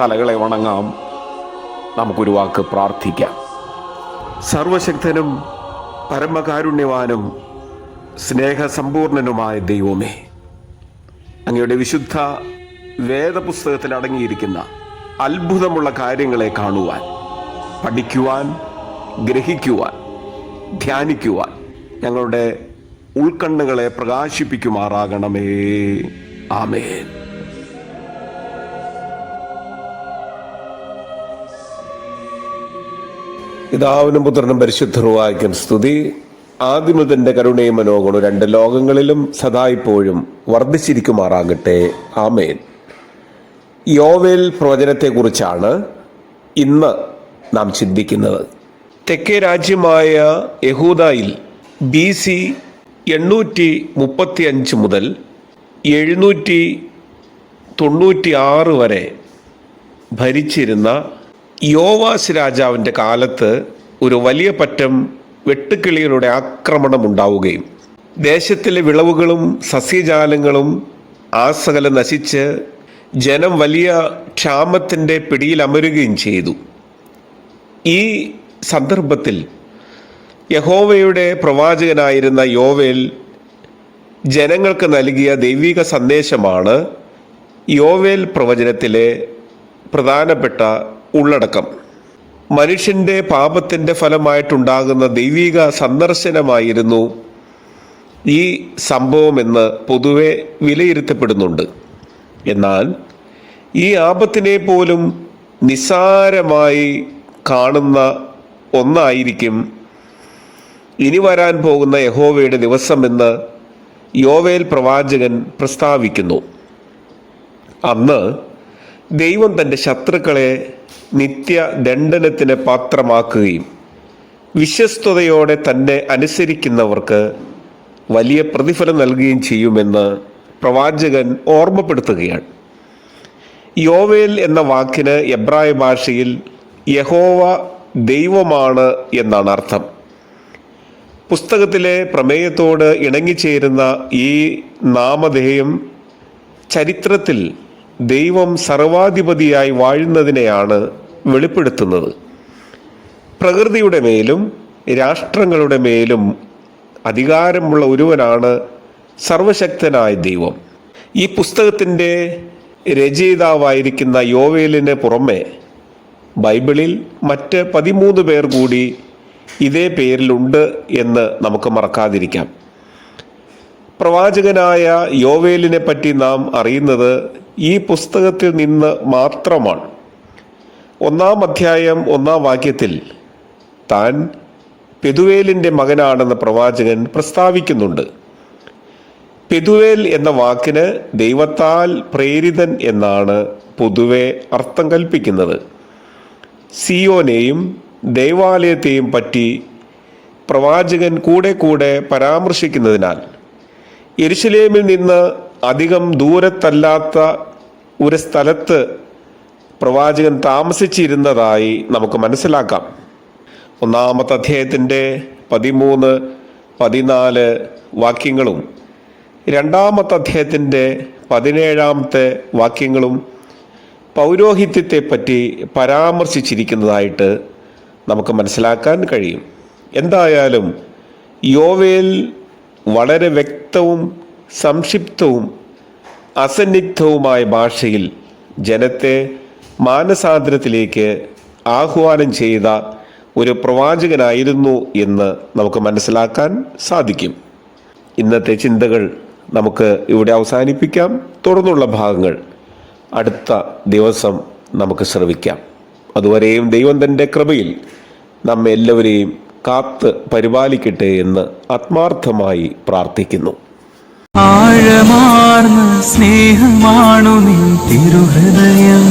തലകളെ വണങ്ങാം. നമുക്കൊരു വാക്ക് പ്രാർത്ഥിക്കാം. സർവശക്തനും പരമകാരുണ്യവാനും സ്നേഹസമ്പൂർണനുമായ ദൈവമേ അങ്ങയുടെ വിശുദ്ധ വേദപുസ്തകത്തിൽ അടങ്ങിയിരിക്കുന്ന അത്ഭുതമുള്ള കാര്യങ്ങളെ കാണുവാൻ പഠിക്കുവാൻ ഗ്രഹിക്കുവാൻ ധ്യാനിക്കുവാൻ ഞങ്ങളുടെ ഉൾക്കണ്ണുകളെ പ്രകാശിപ്പിക്കുമാറാകണമേ. ആമേൻ. പിതാവിനും പുത്രനും പരിശുദ്ധറുവായിക്കും സ്തുതി. ആദിമുതന്റെ കരുണയും മനോഗുണം രണ്ട് ലോകങ്ങളിലും സദായിപ്പോഴും വർദ്ധിച്ചിരിക്കുമാറാകട്ടെ. ആമേൻ. യോവേൽ പ്രവചനത്തെക്കുറിച്ചാണ് ഇന്ന് നാം ചിന്തിക്കുന്നത്. തെക്കേ രാജ്യമായ യഹൂദയിൽ ബി സി എണ്ണൂറ്റി മുപ്പത്തി അഞ്ച് മുതൽ എഴുന്നൂറ്റി തൊണ്ണൂറ്റി ആറ് വരെ ഭരിച്ചിരുന്ന യോവാസ് രാജാവിന്റെ കാലത്ത് ഒരു വലിയ പറ്റം വെട്ടുക്കിളികളുടെ ആക്രമണം ഉണ്ടാവുകയും ദേശത്തിലെ വിളവുകളും സസ്യജാലങ്ങളും ആസകലം നശിച്ച് ജനം വലിയ ക്ഷാമത്തിന്റെ പിടിയിൽ അമരുകയും ചെയ്തു. ഈ സന്ദർഭത്തിൽ യഹോവയുടെ പ്രവാചകനായിരുന്ന യോവേൽ ജനങ്ങൾക്ക് നൽകിയ ദൈവിക സന്ദേശമാണ് യോവേൽ പ്രവചനത്തിലെ പ്രധാനപ്പെട്ട ഉള്ളടക്കം. മനുഷ്യന്റെ പാപത്തിന്റെ ഫലമായിട്ടുണ്ടാകുന്ന ദൈവിക സന്ദർശനമായിരുന്നു ഈ സംഭവമെന്ന് പൊതുവെ വിലയിരുത്തപ്പെടുന്നുണ്ട്. എന്നാൽ ഈ ആപത്തിനെ പോലും നിസ്സാരമായി കാണുന്ന ഒന്നായിരിക്കും ഇനി വരാൻ പോകുന്ന യഹോവയുടെ ദിവസമെന്ന് യോവേൽ പ്രവാചകൻ പ്രസ്താവിക്കുന്നു. അന്ന് ദൈവം തന്റെ ശത്രുക്കളെ നിത്യ ദണ്ഡനത്തിന് പാത്രമാക്കുകയും വിശ്വസ്തയോടെ തന്നെ അനുസരിക്കുന്നവർക്ക് വലിയ പ്രതിഫലം നൽകുകയും ചെയ്യുമെന്ന് പ്രവാചകൻ ഓർമ്മപ്പെടുത്തുകയാണ്. യോവേൽ എന്ന വാക്കിന് എബ്രായ ഭാഷയിൽ യഹോവ ദൈവമാണ് എന്നാണ് അർത്ഥം. പുസ്തകത്തിലെ പ്രമേയത്തോട് ഇണങ്ങിച്ചേരുന്ന ഈ നാമധേയം ചരിത്രത്തിൽ ദൈവം സർവാധിപതിയായി വാഴുന്നതിനെയാണ് വെളിപ്പെടുത്തുന്നത്. പ്രകൃതിയുടെ മേലും രാഷ്ട്രങ്ങളുടെ മേലും അധികാരമുള്ള ഒരുവനാണ് സർവശക്തനായ ദൈവം. ഈ പുസ്തകത്തിന്റെ രചയിതാവായിരിക്കുന്ന യോവേലിന് പുറമെ ബൈബിളിൽ മറ്റ് പതിമൂന്ന് പേർ കൂടി ഇതേ പേരിലുണ്ട് എന്ന് നമുക്ക് മറക്കാതിരിക്കാം. പ്രവാചകനായ യോവേലിനെ പറ്റി നാം അറിയുന്നത് ഈ പുസ്തകത്തിൽ നിന്ന് മാത്രമാണ്. ഒന്നാം അധ്യായം ഒന്നാം വാക്യത്തിൽ താൻ പെതുവേലിന്റെ മകനാണെന്ന് പ്രവാചകൻ പ്രസ്താവിക്കുന്നുണ്ട്. പെതുവേൽ എന്ന വാക്കിന് ദൈവത്താൽ പ്രേരിതൻ എന്നാണ് പൊതുവെ അർത്ഥം കൽപ്പിക്കുന്നത്. സിയോനെയും ദൈവാലയത്തെയും പറ്റി പ്രവാചകൻ കൂടെ കൂടെ പരാമർശിക്കുന്നതിനാൽ യെരുശലേമിൽ നിന്ന് അധികം ദൂരത്തല്ലാത്ത ഒരു സ്ഥലത്ത് പ്രവാചകൻ താമസിച്ചിരുന്നതായി നമുക്ക് മനസ്സിലാക്കാം. ഒന്നാമത്തെ അധ്യായത്തിന്റെ പതിമൂന്ന് പതിനാല് വാക്യങ്ങളും രണ്ടാമത്തെ അധ്യായത്തിന്റെ പതിനേഴാമത്തെ വാക്യങ്ങളും പൗരോഹിത്യത്തെ പറ്റി പരാമർശിച്ചിരിക്കുന്നതായിട്ട് നമുക്ക് മനസ്സിലാക്കാൻ കഴിയും. എന്തായാലും യോവേൽ വളരെ വ്യക്തവും സംക്ഷിപ്തവും അസന്നിഗ്ധവുമായ ഭാഷയിൽ ജനത്തെ മാനസാന്തരത്തിലേക്ക് ആഹ്വാനം ചെയ്ത ഒരു പ്രവാചകനായിരുന്നു എന്ന് നമുക്ക് മനസ്സിലാക്കാൻ സാധിക്കും. ഇന്നത്തെ ചിന്തകൾ നമുക്ക് ഇവിടെ അവസാനിപ്പിക്കാം. തുടർന്നുള്ള ഭാഗങ്ങൾ അടുത്ത ദിവസം നമുക്ക് ശ്രവിക്കാം. അതുവരെയും ദൈവം തന്റെ കൃപയിൽ നമ്മെ എല്ലാവരെയും കാത്ത് പരിപാലിക്കട്ടെ എന്ന് ആത്മാർത്ഥമായി പ്രാർത്ഥിക്കുന്നു. ആഴമാർന്ന സ്നേഹമാണു നിൻ തിരുഹൃദയം.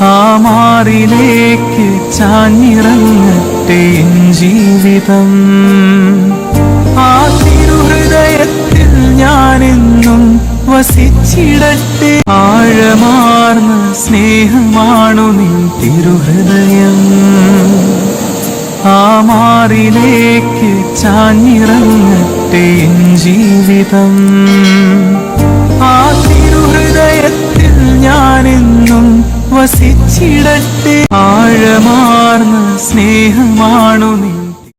ആ മാറിലേക്ക് ചാഞ്ഞിറങ്ങട്ടെ ജീവിതം. ആ തിരുഹൃദയത്തിൽ ഞാനെന്നും വസിച്ചിടട്ടെ. ആഴമാർന്ന സ്നേഹമാണു നിൻ തിരുഹൃദയം. ആ മാറിലേക്ക് ചാഞ്ഞിറങ്ങട്ടെ ജീവിതം.